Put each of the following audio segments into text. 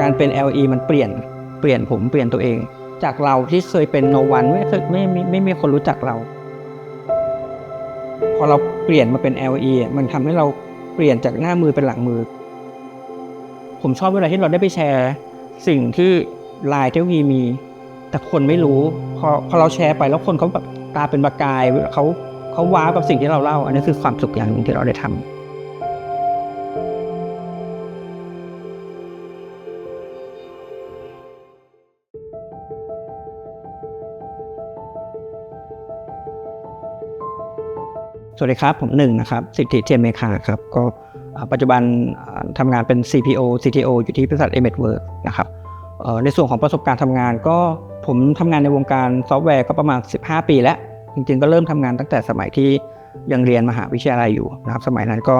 การเป็น LE มันเปลี่ยนเปลี่ยนผมเปลี่ยนตัวเอง จากเราที่เคยเป็นโนวันไม่เคยไม่ไม่ไม่มีคนรู้จักเรา พอเราเปลี่ยนมาเป็น LE มันทำให้เราเปลี่ยนจากหน้ามือเป็นหลังมือ ผมชอบเวลาที่เราได้ไปแชร์ สิ่งที่ลายเทคโนโลยีมี แต่คนไม่รู้ พอพอเราแชร์ไปแล้วคนเขาแบบตาเป็นประกายเขาเขาว้าวกับสิ่งที่เราเล่า อันนี้คือความสุขอย่างหนึ่งที่เราได้ทำ สวัสดีครับ ผมหนึ่งนะครับ สิทธิเทียนเมคาครับ ก็ปัจจุบันทำงานเป็น CPO CTO อยู่ที่บริษัท e m e t w o r k นะครับในส่วนของประสบการณ์ทำงานก็ผมทำงานในวงการซอฟต์แวร์ก็ประมาณ 15 ปีแล้ว จริงๆ ก็เริ่มทำงานตั้งแต่สมัยที่ยังเรียนมหาวิทยาลัยอยู่นะครับ สมัยนั้นก็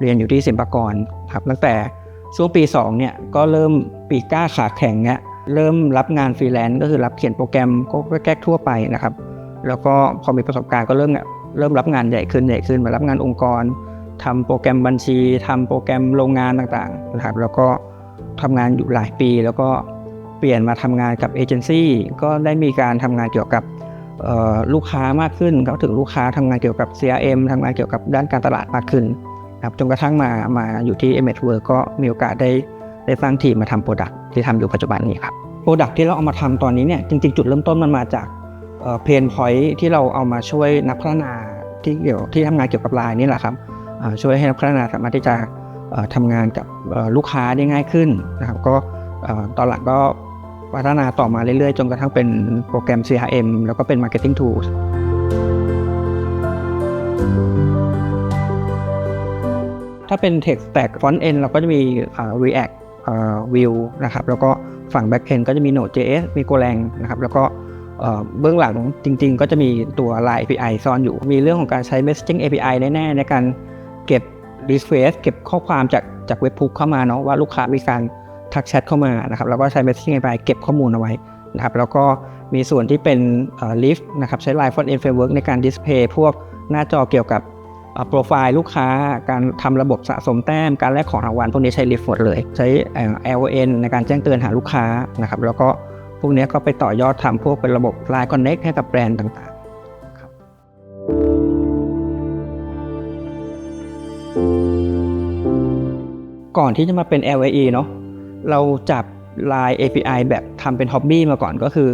เรียนอยู่ที่ศิลปากรครับ ตั้งแต่ช่วงปี2เนี่ยก็เริ่มปีก้าขาแข็งเนี่ยเริ่มรับงานฟรีแลนซ์ก็คือรับเขียนโปรแกรมก็แก๊กทั่วไปนะครับ แล้วก็พอมีประสบการณ์ก็เริ่ม เริ่มรับงานใหญ่ขึ้นใหญ่ขึ้นมารับงานองค์กรทำโปรแกรมบัญชีทำโปรแกรมโรงงานต่างๆนะครับแล้วก็ทำงานอยู่หลายปี แล้วก็เปลี่ยนมาทำงานกับเอเจนซี่ก็ได้มีการทำงานเกี่ยวกับลูกค้ามากขึ้นเขาถึงลูกค้าทำงานเกี่ยวกับ CRM ทำงานเกี่ยวกับด้านการตลาดมากขึ้นนะครับจนกระทั่งมามาอยู่ที่ m อ w o r k ก็มีโอกาสได้ได้สร้างทีมมาทำโปรดักที่ทำอยู่ปัจจุบันนี้ครับโปรดักที่เราเอามาทำตอนนี้เนี่ยจริงๆ จุดเริ่มต้นมันมาจากเพนพอยที่เราเอามาช่วยนักพัฒนา ที่เกี่ยวที่ทำงานเกี่ยวกับไลน์นี่แหละครับช่วยให้นักพัฒนาสามารถที่จะเอ่อทำงานกับลูกค้าได้ง่ายขึ้นนะครับก็ตอนหลังก็พัฒนาต่อมาเรื่อยๆ จนกระทั่งเป็นโปรแกรม CRM แล้วก็เป็น Marketing Tools ถ้าเป็น Tech Stack Front End เราก็จะมี React Vue นะครับแล้วก็ฝั่ง Back End ก็จะมี Node.js มี Golang นะครับแล้วก็ เบื้องหลังจริง ๆ ก็จะมีตัว Line API ซ่อนอยู่ มีเรื่องของการใช้ Messaging API แน่ๆ ในการเก็บ request เก็บข้อความจากจากเว็บพุกเข้ามาเนาะว่าลูกค้ามีการทักแชทเข้ามานะครับแล้วก็ใช้ Messaging API เก็บข้อมูลเอาไว้นะครับแล้วก็มีส่วนที่เป็น Lift นะครับใช้ Line Front End Framework ในการ display พวกหน้าจอเกี่ยวกับโปรไฟล์ลูกค้า การทำระบบสะสมแต้ม การแลกของรางวัลพวกนี้ใช้ Lift หมดเลย ใช้เอ่อ LON ในการแจ้งเตือนหาลูกค้านะครับแล้วก็ พวกนี้ก็ไปต่อยอดทำพวกเป็นระบบ Line Connect ให้กับแบรนด์ต่างๆครับก่อนที่จะมาเป็น LAE เนาะเราจับ Line API แบบทำเป็นฮ็อบบี้มาก่อนก็คือ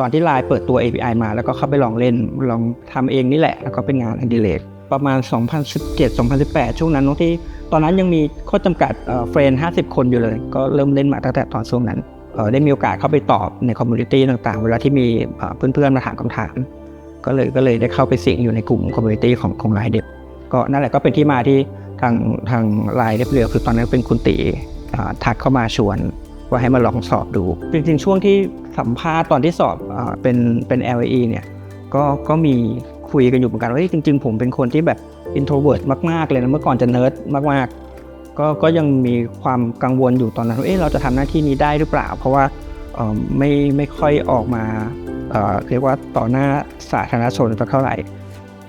ตอนที่ Line เปิดตัว API มาแล้วก็เข้าไปลองเล่นลองทำเองนี่แหละ แล้วก็เป็นงานอดิเรกประมาณ 2017-2018 ช่วงนั้นเนอะที่ตอนนั้นยังมีข้อจำกัดเฟรนด์50 คนอยู่เลย ก็เริ่มเล่นมาตั้งแต่ตอนช่วงนั้น ได้มีโอกาสเข้าไปตอบในคอมมูนิตี้ต่างๆ เวลาที่มีเพื่อนๆมาถามคำถาม ก็เลยก็เลยได้เข้าไปสิงอยู่ในกลุ่มคอมมูนิตี้ของของไลน์เด็บก็นั่นแหละก็เป็นที่มาที่ทางทางไลน์เด็บเรียวคือตอนนั้นเป็นคุณตีทักเข้ามาชวนว่าให้มาลองสอบดู จริงๆ ช่วงที่สัมภาษณ์ตอนที่สอบอเป็นเป็น LAE เนี่ยก็ก็มีคุยกันอยู่เหมือนกันว่าจริง ๆ ผมเป็นคนที่แบบ introvert มากๆเลยนะเมื่อก่อนจะเนิร์ดมากๆ ก็ก็ยังมีความกังวลอยู่ตอนนั้นว่าเอ๊ะเราจะทำหน้าที่นี้ได้หรือเปล่า เพราะว่าไม่ไม่ค่อยออกมาเเรียกว่าต่อหน้าสาธารณชนสักเท่าไหร่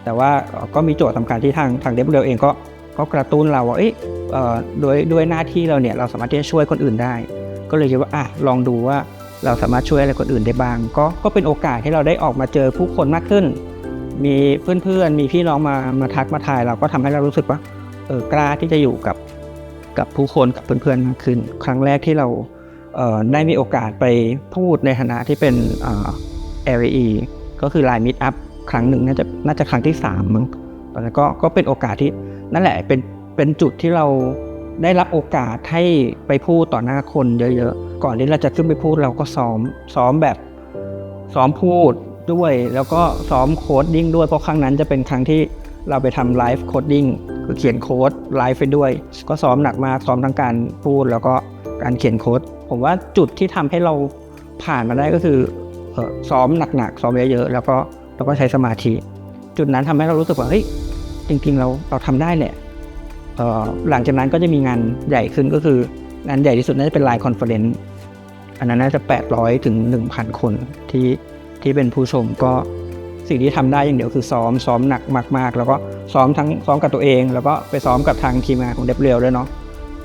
แต่ว่าก็มีโจทย์สำคัญที่ทางทางเดฟเเองก็ก็กระตุ้นเราว่าเอ๊ะเอ่อโดยด้วยหน้าที่เราเนี่ยเราสามารถที่จะช่วยคนอื่นได้ ก็เลยคิดว่าอะลองดูว่าเราสามารถช่วยอะไรคนอื่นได้บ้าง ก็ก็เป็นโอกาสให้เราได้ออกมาเจอผู้คนมากขึ้น มีเพื่อนๆมีพี่น้องมามาทักมาทาย เราก็ทำให้เรารู้สึกว่าเออกล้าที่จะอยู่กับ กับผู้คนกับเพื่อนๆมากขึ้น ครั้งแรกที่เราเได้มีโอกาสไปพูดในฐานะที่เป็นเอ่อ LAE ก็คือ Line Meet Up ครั้งหนึ่งน่าจะน่าจะครั้งที่สามมั้งตอนนั้นก็ก็เป็นโอกาสที่นั่นแหละเป็นเป็นจุดที่เราได้รับโอกาสให้ไปพูดต่อหน้าคนเยอะๆ ก่อนที่เราจะขึ้นไปพูดเราก็ซ้อมซ้อมแบบซ้อมพูดด้วย แล้วก็ซ้อมโคดดิ้งด้วยเพราะครั้งนั้นจะเป็นครั้งที่เราไปทำไลฟ์โคดดิ้ง คือเขียนโค้ดไลฟ์ไปด้วย ก็ซ้อมหนักมากซ้อมทั้งการพูดแล้วก็การเขียนโค้ด ผมว่าจุดที่ทำให้เราผ่านมาได้ก็คือซ้อมหนักๆซ้อมเยอะๆแล้วก็แล้วก็ใช้สมาธิ จุดนั้นทำให้เรารู้สึกว่าเฮ้ยจริงๆเราเราทำได้แหละหลังจากนั้นก็จะมีงานใหญ่ขึ้นก็คืองานใหญ่ที่สุดน่าจะเป็นไลน์คอนเฟอเรนซ์อันนั้นน่าจะ 800 ถึง 1,000 คนที่ที่เป็นผู้ชมก็ สิ่งที่ทำได้อย่างเดียวคือซ้อมซ้อมหนักมาก ๆ แล้วก็ซ้อมทั้งซ้อมกับตัวเอง แล้วก็ไปซ้อมกับทางทีมงานของเดบเรียลด้วยเนาะ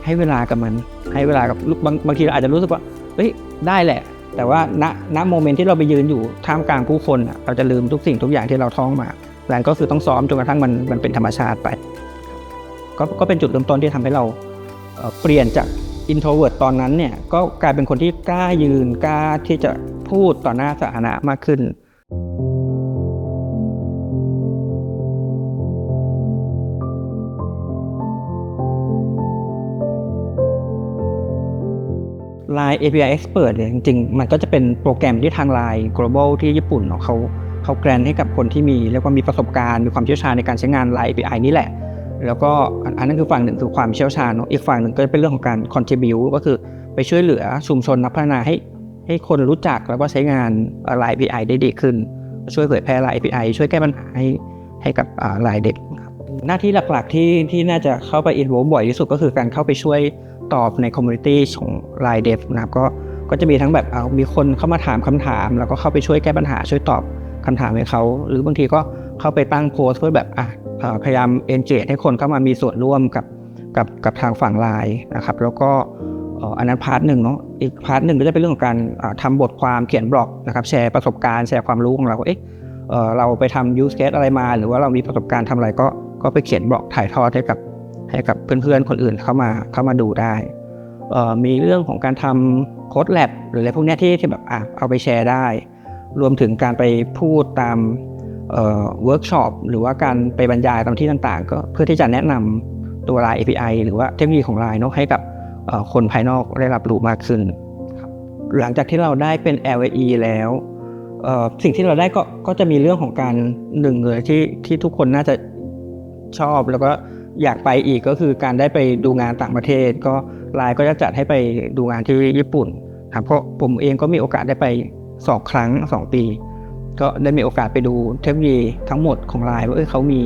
ให้เวลากับมัน ให้เวลากับบางบางทีเราอาจจะรู้สึกว่าเฮ้ยได้แหละ แต่ว่าณณโมเมนต์ที่เราไปยืนอยู่ท่ามกลางผู้คนเราจะลืมทุกสิ่งทุกอย่างที่เราท่องมาแลนก็คือต้องซ้อมจนกระทั่งมันมันเป็นธรรมชาติไป ก็ก็เป็นจุดเริ่มต้นที่ทำให้เราเปลี่ยนจาก introvert ตอนนั้นเนี่ยก็กลายเป็นคนที่กล้ายืนกล้าที่จะพูดต่อหน้าสาธารณะมากขึ้น Line API Expert เนี่ยจริงๆ มันก็จะเป็นโปรแกรมที่ทาง Line Global ที่ญี่ปุ่นเนาะเขาเขาแกรนให้กับคนที่มีเรียกว่ามีประสบการณ์ มีความเชี่ยวชาญในการใช้งาน Line API นี่แหละ แล้วก็อันนั้นคือฝั่งหนึ่งคือความเชี่ยวชาญเนาะอีกฝั่งหนึ่งก็เป็นเรื่องของการ contribute ก็คือไปช่วยเหลือชุมชนนักพัฒนาให้ให้คนรู้จักแล้วก็ใช้งาน Line API ได้ดีขึ้น ช่วยเผยแพร่ Line API ช่วยแก้ปัญหาให้ให้กับรายเด็ก หน้าที่หลักๆที่ที่น่าจะเข้าไป involve บ่อยที่สุดก็คือการเข้าไปช่วยตอบใน community ของ Line Dev นะครับก็ก็จะมีทั้งแบบเอามีคนเข้ามาถามคำถาม แล้วก็เข้าไปช่วยแก้ปัญหาช่วยตอบคำถามให้เขา หรือบางทีก็เข้าไปตั้งโพสเพื่อแบบอะพยายาม engage ให้คนเข้ามามีส่วนร่วมกับกับกับทางฝั่งไลน์นะครับ แล้วก็อันนั้นพาร์ทหนึ่งเนาะอีกพาร์ทหนึ่งก็จะเป็นเรื่องของการอ่าทำบทความเขียนบล็อกนะครับแชร์ประสบการณ์แชร์ความรู้ของเราว่าเอ๊ะเอ่อเราไปทำ use case อะไรมา หรือว่าเรามีประสบการณ์ทำอะไรก็ ก็ไปเขียนบล็อกถ่ายทอดให้กับให้กับเพื่อนๆคนอื่นเข้ามาเข้ามาดูได้มีเรื่องของการทำโค้ดแลบหรืออะไรพวกนี้ที่ที่แบบอะเอาไปแชร์ได้ รวมถึงการไปพูดตามเวิร์กช็อปหรือว่าการไปบรรยายตามที่ต่างๆ ก็เพื่อที่จะแนะนำตัว Line API หรือว่าเทคโนโลยีของ Line เนอะให้กับคนภายนอกได้รับรู้มากขึ้น หลังจากที่เราได้เป็น LAE แล้วสิ่งที่เราได้ก็ก็จะมีเรื่องของการหนึ่งเลยที่ที่ทุกคนน่าจะ ชอบแล้วก็อยากไปอีกก็คือการได้ไปดูงานต่างประเทศ ก็ไลน์ก็จะจัดให้ไปดูงานที่ญี่ปุ่นครับเพราะผมเองก็มีโอกาสได้ไปสองครั้งสองปี ก็ได้มีโอกาสไปดูเทคโนโลยีทั้งหมดของไลน์ว่าเอ้ยเขามี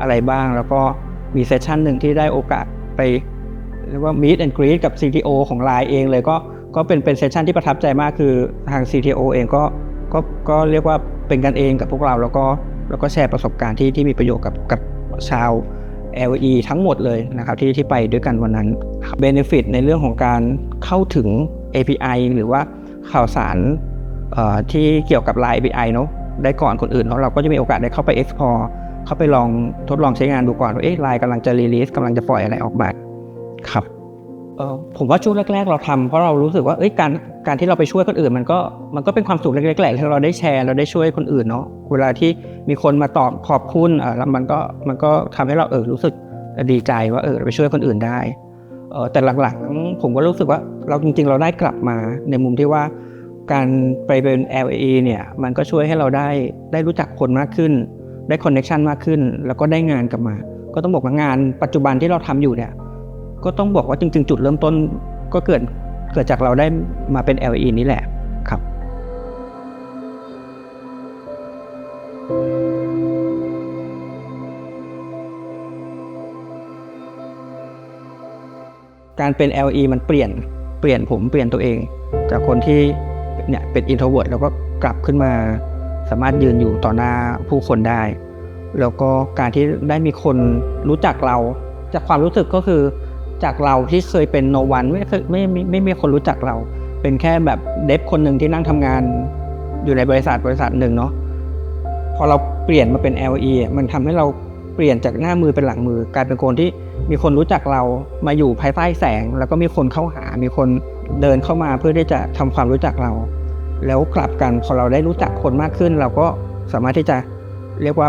อะไรบ้าง แล้วก็มีเซสชันหนึ่งที่ได้โอกาสไปเรียกว่า meet and greet กับ CTO ของไลน์เองเลยก็ก็เป็นเป็นเซสชันที่ประทับใจมากคือทาง CTO เองก็ก็ก็เรียกว่าเป็นกันเองกับพวกเราแล้วก็แล้วก็แชร์ประสบการณ์ที่ที่มีประโยชน์กับกับ ชาว LE ทั้งหมดเลยนะครับที่ที่ไปด้วยกันวันนั้นเบนฟิตในเรื่องของการเข้าถึง API หรือว่าข่าวสารที่เกี่ยวกับ Line API เนาะได้ก่อนคนอื่นเนาะเราก็จะมีโอกาสได้เข้าไป explore เข้าไปลองทดลองใช้งานดูก่อนว่าเอ๊ะ Line กำลังจะ release กำลังจะปล่อยอะไรออกมาครับ ผมว่าช่วงแรก ๆ เราทำเพราะเรารู้สึกว่าการการที่เราไปช่วยคนอื่น มันก็มันก็เป็นความสุขเล็กๆแหละที่เราได้แชร์เราได้ช่วยคนอื่นเนาะเวลาที่มีคนมาตอบขอบคุณแล้วมันก็มันก็ทำให้เราเออรู้สึกดีใจว่าเออไปช่วยคนอื่นได้แต่หลังๆผมก็รู้สึกว่าเราจริง ๆ เราได้กลับมาในมุมที่ว่าการไปเป็น LAE เนี่ยมันก็ช่วยให้เราได้ได้รู้จักคนมากขึ้น ได้คอนเน็ชันมากขึ้น แล้วก็ได้งานกลับมา ก็ต้องบอกว่างานปัจจุบันที่เราทำอยู่เนี่ย ก็ต้องบอกว่าจริง ๆ จุดเริ่มต้นก็เกิดเกิดจากเราได้มาเป็น LE นี่แหละครับ การเป็น LE มันเปลี่ยนเปลี่ยนผมเปลี่ยนตัวเอง จากคนที่เนี่ยเป็น introvert แล้วก็กลับขึ้นมาสามารถยืนอยู่ต่อหน้าผู้คนได้ แล้วก็การที่ได้มีคนรู้จักเรา จากความรู้สึกก็คือ จากเราที่เคยเป็นโนวันไม่เคยไม่ไม่ไม่มีคนรู้จักเรา เป็นแค่แบบเดฟคนหนึ่งที่นั่งทำงานอยู่ในบริษัทบริษัทหนึ่งเนาะพอเราเปลี่ยนมาเป็น LE มันทำให้เราเปลี่ยนจากหน้ามือเป็นหลังมือกลายเป็นคนที่มีคนรู้จักเรามาอยู่ภายใต้แสง แล้วก็มีคนเข้าหา มีคนเดินเข้ามาเพื่อที่จะทำความรู้จักเรา แล้วกลับกันพอเราได้รู้จักคนมากขึ้น เราก็สามารถที่จะเรียกว่า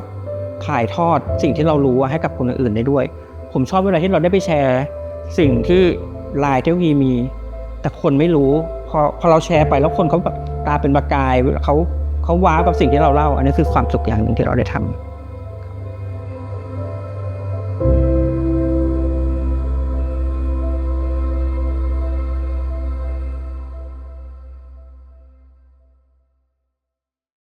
ถ่ายทอดสิ่งที่เรารู้ให้กับคนอื่นได้ด้วย ผมชอบเวลาที่เราได้ไปแชร์ สิ่งที่ลายเทคโนโลยีมี แต่คนไม่รู้ พอพอเราแชร์ไปแล้วคนเขาแบบตาเป็นประกายเขาเขาว้าวกับสิ่งที่เราเล่า อันนี้คือความสุขอย่างหนึ่งที่เราได้ทำ